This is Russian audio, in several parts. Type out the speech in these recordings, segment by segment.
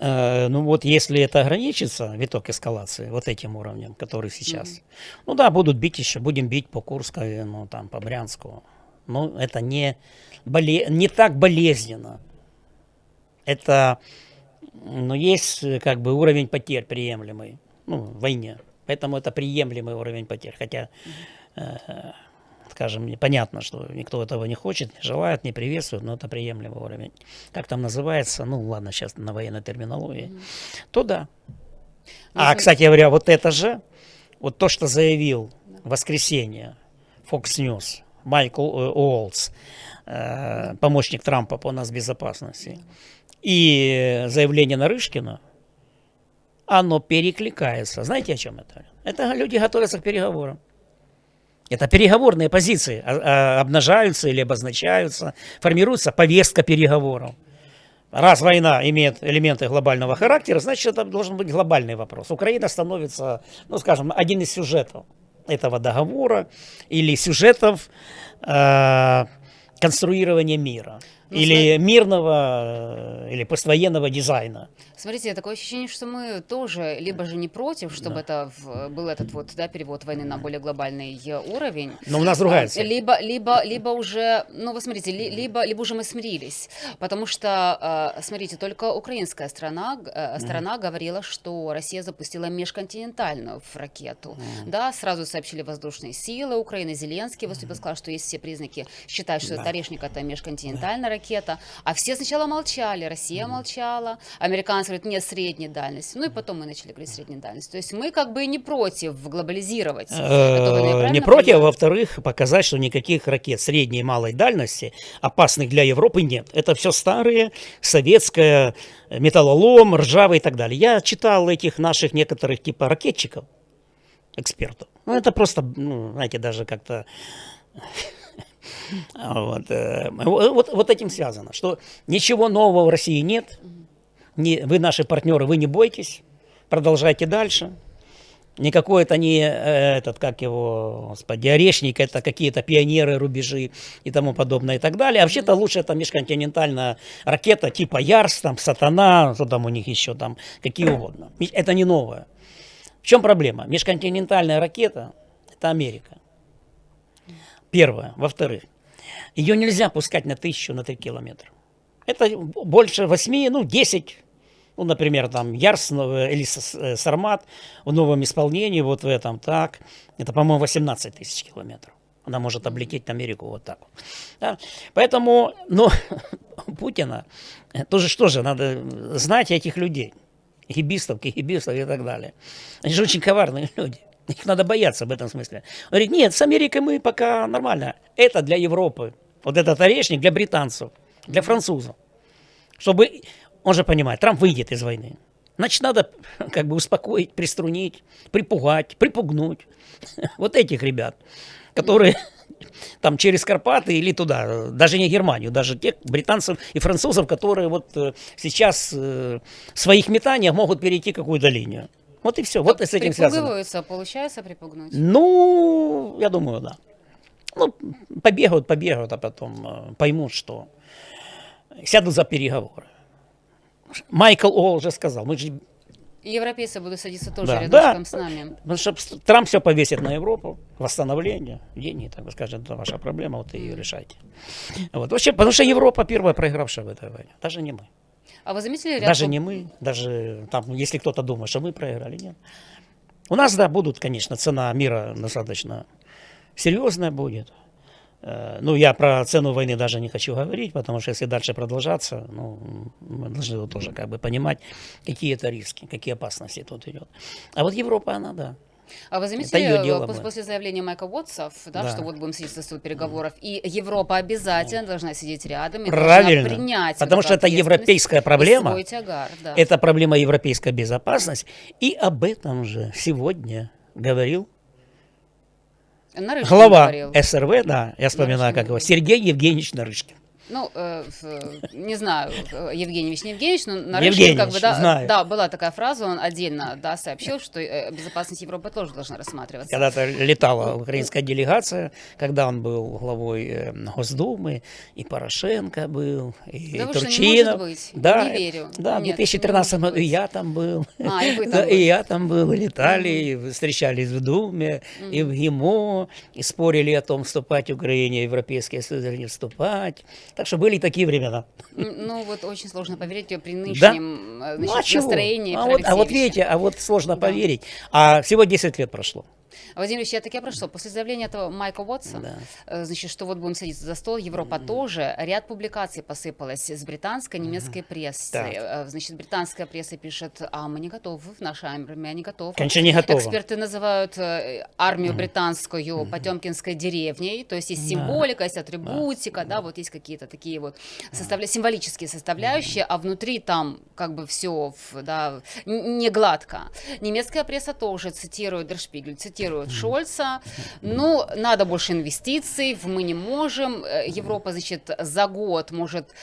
Э, ну вот если это ограничится, виток эскалации, вот этим уровнем, который сейчас, ну да, будут бить еще, будем бить по Курской, ну там, по Брянску. Но это не, боле... не так болезненно. Это, ну, есть э, как бы уровень потерь приемлемый, ну, в войне. Поэтому это приемлемый уровень потерь. Хотя, э, скажем, понятно, что никто этого не хочет, не желает, не приветствует, но это приемлемый уровень. Как там называется, ну ладно, сейчас на военной терминологии, mm-hmm. то да. Ну, а, кстати говоря, вот это же, вот то, что заявил в воскресенье Fox News Майкл э, Уолтс, э, помощник Трампа по нас безопасности, и заявление Нарышкина, оно перекликается. Знаете, о чем это? Это люди готовятся к переговорам. Это переговорные позиции а, а, обнажаются или обозначаются, формируется повестка переговоров. Раз война имеет элементы глобального характера, значит, это должен быть глобальный вопрос. Украина становится, ну, скажем, один из сюжетов этого договора или сюжетов э, конструирования мира. Ну, или мирного, э, или поствоенного дизайна. Смотрите, такое ощущение, что мы тоже либо же не против, чтобы да. это в, был этот вот да, перевод войны на более глобальный уровень. Но у нас другая цель. Либо, либо, либо уже, ну вы смотрите, ли, либо, либо уже мы смирились, потому что, э, смотрите, только украинская страна, э, сторона mm. говорила, что Россия запустила межконтинентальную ракету. Mm. Да, сразу сообщили воздушные силы Украины, Зеленский выступил, сказал, что есть все признаки считать, что да. это Орешник это межконтинентальная да. ракета, а все сначала молчали, Россия mm. молчала, американцы говорит, нет, средней дальности. Ну и потом мы начали говорить средней дальности. То есть мы как бы не против глобализировать. Э, не против, а во-вторых, показать, что никаких ракет средней и малой дальности опасных для Европы нет. Это все старые, советское, металлолом, ржавый и так далее. Я читал этих наших некоторых типа ракетчиков, экспертов. Ну это просто, ну, знаете, даже как-то... Вот, э, вот, вот этим связано, что ничего нового в России нет, не, вы наши партнеры, вы не бойтесь, продолжайте дальше. Никакой это не э, этот, как его, господи, орешник, это какие-то пионеры, рубежи и тому подобное и так далее. А вообще-то лучше это межконтинентальная ракета типа Ярс, там, Сатана, что там у них еще там, какие угодно. Это не новое. В чем проблема? Межконтинентальная ракета – это Америка. Первое. Во-вторых, ее нельзя пускать на тысячу, на три километра. Это больше 8, ну, 10 ну, например, там Ярс или э, Сармат в новом исполнении, вот в этом, так, это, по-моему, 18 тысяч километров. Она может облететь Америку вот так. Да? Поэтому, ну, Путина, тоже что же, надо знать этих людей, хибистов, кихибистов и так далее. Они же очень коварные люди. Их надо бояться в этом смысле. Он говорит, нет, с Америкой мы пока нормально. Это для Европы. Вот этот орешник для британцев, для французов. Чтобы он же понимает, Трамп выйдет из войны. Значит, надо как бы успокоить, приструнить, припугать, припугнуть вот этих ребят, которые там через Карпаты или туда, даже не Германию, даже тех британцев и французов, которые вот э, сейчас э, в своих метаниях могут перейти какую-то линию. Вот и все. Вот с этим связано. получается припугнуть? Ну, я думаю, да. Ну, побегают, побегают, а потом э, поймут, что сядут за переговоры. Майкл Ол уже сказал, мы же Европейцы будут садиться тоже да, рядом да, с нами. Потому что Трамп все повесит на Европу, восстановление, деньги, так бы скажем, это ваша проблема, вот ее решайте. Вот. Вообще, потому что Европа первая проигравшая в этой войне, даже не мы. А вы заметили ряд... Даже не мы, даже там, если кто-то думает, что мы проиграли, нет. У нас, да, будут, конечно, цена мира достаточно серьезная будет. Э, ну, я про цену войны даже не хочу говорить, потому что если дальше продолжаться, ну, мы должны тоже как бы понимать, какие это риски, какие опасности тут идет. А вот Европа, она, да, а вы заметили, дело, после, после заявления Майка Уотсов, да, да. что вот будем сидеть за стол переговоров, и Европа обязательно должна сидеть рядом и Правильно. должна принять Потому что это европейская проблема. Тягар, да. Это проблема европейской безопасности. И об этом же сегодня говорил Нарышкин Глава говорил. СРВ, да, я вспоминаю, Нарышкин как его, Сергей Евгеньевич Нарышкин. Ну, э, в- не знаю, э, Евгеньевич, не Евгеньевич, но Нарышкин, Евгеньевич, как бы, да, знаю. да, была такая фраза, он отдельно, да, сообщил, что э, безопасность Европы тоже должна рассматриваться. Когда-то летала украинская делегация, когда он был главой э, Госдумы, и Порошенко был, и Да вы что, не Турчинов. быть? Да, Не верю. Да, в Нет, 2013 не может году и быть. я там был. А, и вы там Да, были. и я там был, и летали, и встречались в Думе, и в ГИМО, и спорили о том, вступать Украине в Европейский Союз или не вступать. Так что были такие времена. Ну, вот очень сложно поверить э, при нынешнем э, Ну, значит, а чего? настроении А вот, а вот видите, а вот сложно Да. поверить. А всего 10 лет прошло. Владимир Ильич, я таки прошло. После заявления этого Майка Уотса, Да. э, значит, что вот будем садиться за стол, Европа тоже, ряд публикаций посыпалось с британской, немецкой прессы. Так. Э, Значит, британская пресса пишет, а мы не готовы, наша армия не готова. Конечно, не готова. Эксперты называют э, армию британскую Потемкинской деревней, то есть есть Да. символика, есть атрибутика, да, вот есть какие-то такие вот составля... символические составляющие, а внутри там как бы все, да, не гладко. Немецкая пресса тоже цитирует Дершпигель, цитирует Шольца, ну, надо больше инвестиций, мы не можем, Э, Европа, значит, за год может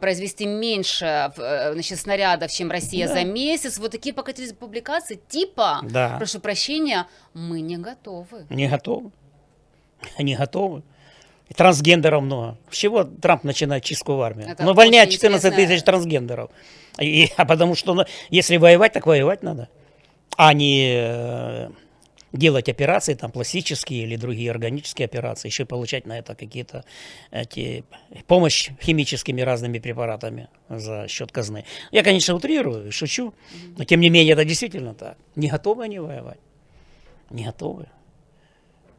произвести меньше, э, значит, снарядов, чем Россия Да. за месяц, вот такие покатились публикации, типа, Да. прошу прощения, мы не готовы. Не готовы. Они готовы. Трансгендеров много. С чего Трамп начинает чистку в армии? Это ну, увольняет очень 14 интересная- тысяч трансгендеров. И- а потому что, ну, если воевать, так воевать надо. А не э, делать операции, там, пластические или другие органические операции, еще и получать на это какие-то эти, помощь химическими разными препаратами за счет казны. Я, конечно, утрирую, шучу, но тем не менее это действительно так. Не готовы они воевать. Не готовы.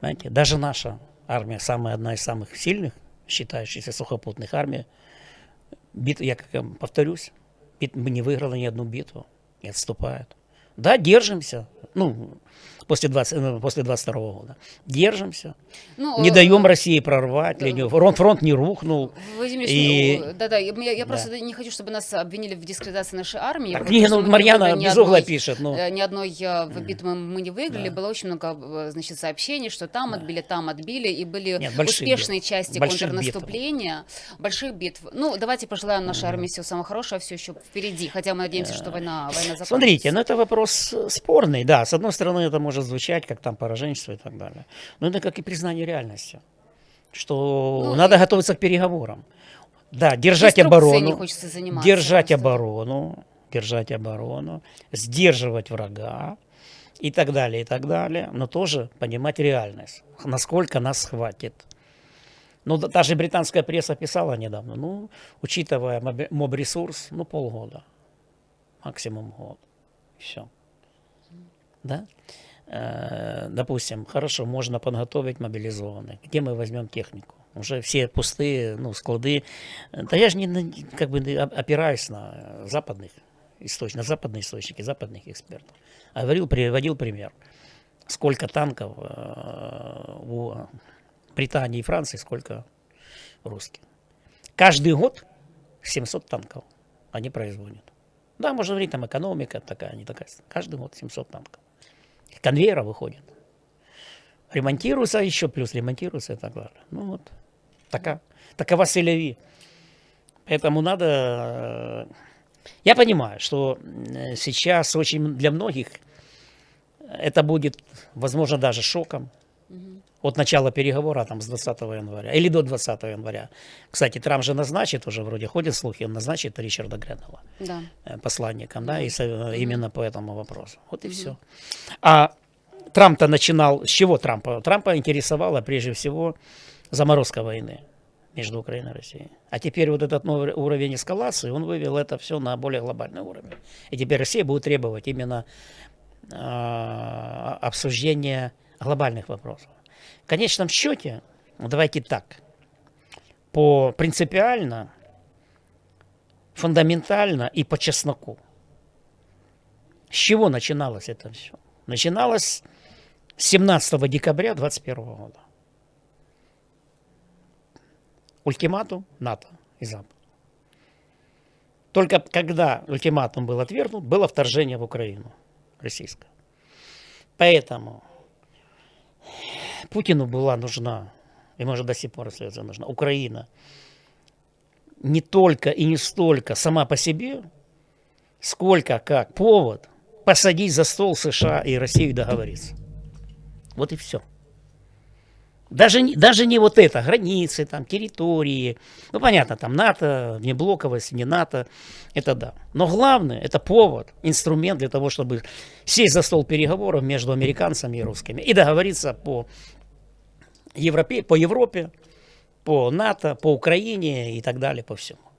Знаете, даже наша армия, самая одна из самых сильных, считающихся сухопутных армий, бит, я как вам повторюсь, бит, не выиграла ни одну битву, и отступает. Да, держимся, ну, после, 20, ну, после 22 года. Держимся, Ну, не э, даем России прорвать да. линию. Фронт, фронт не рухнул. Владимир И- ну, да-да, я, я Да. просто не хочу, чтобы нас обвинили в дискредитации нашей армии. Так, не, ну, Марьяна без угла одной- пишет, ну. э, Ни одной э, в битвы мы не выиграли. Да. Было очень много, э, значит, сообщений, что там отбили, там отбили, и были Нет, успешные битв. части Больших контрнаступления, больших битв. Ну, давайте пожелаем нашей армии всего самого хорошего, все еще впереди. Хотя мы надеемся, что война, война закончится. Смотрите, ну это вопрос э, спорный, да. С одной стороны, это может звучать как там пораженчество и так далее. Но это как и признание реальности, что Ну, надо и- готовиться к переговорам. Да, держать оборону, держать оборону, держать оборону, сдерживать врага и так далее, и так далее, но тоже понимать реальность, насколько нас хватит. Ну, да- та же британская пресса писала недавно, ну, учитывая моб-ресурс, ну, полгода, максимум год, все. Да? Э, Допустим, хорошо, можно подготовить мобилизованных. Где мы возьмем технику? Уже все пустые, ну, склады. Да я же не, как бы опираюсь на западных источников, на западные источники, западных экспертов. А Говорил, приводил пример. Сколько танков э, у Британии и Франции, сколько русских. Каждый год 700 танков они производят. Да, можно говорить, там экономика такая, не такая. Каждый год 700 танков. Конвейера выходит. Ремонтируется еще, плюс ремонтируется и так далее. Ну вот, така, такова селяви. Поэтому надо... э, Я понимаю, что э, сейчас очень для многих это будет, возможно, даже шоком от начала переговора там, с 20 января или до 20 января. Кстати, Трамп же назначит уже, вроде ходят слухи, он назначит Ричарда Греннелла Да. э, посланником, да, и со- именно по этому вопросу. Вот и все. А Трамп-то начинал, с чего Трампа? Трампа интересовала прежде всего заморозка войны между Украиной и Россией. А теперь вот этот новый уровень эскалации, он вывел это все на более глобальный уровень. И теперь Россия будет требовать именно а, обсуждения глобальных вопросов. В конечном счете, ну, давайте так, по принципиально, фундаментально и по чесноку. С чего начиналось это все? Начиналось с 17 декабря 2021 года. Ультиматум НАТО и Запад. Только когда ультиматум был отвергнут, было вторжение в Украину российское. Поэтому Путину была нужна, и может до сих пор остается нужна, Украина не только и не столько сама по себе, сколько как повод посадить за стол США и Россию и договориться. Вот и все. Даже, даже не вот это, границы, там, территории. Ну, понятно, там НАТО, внеблоковость, не НАТО, это да. Но главное, это повод, инструмент для того, чтобы сесть за стол переговоров между американцами и русскими и договориться по, Европе, по Европе, по НАТО, по Украине и так далее, по всему.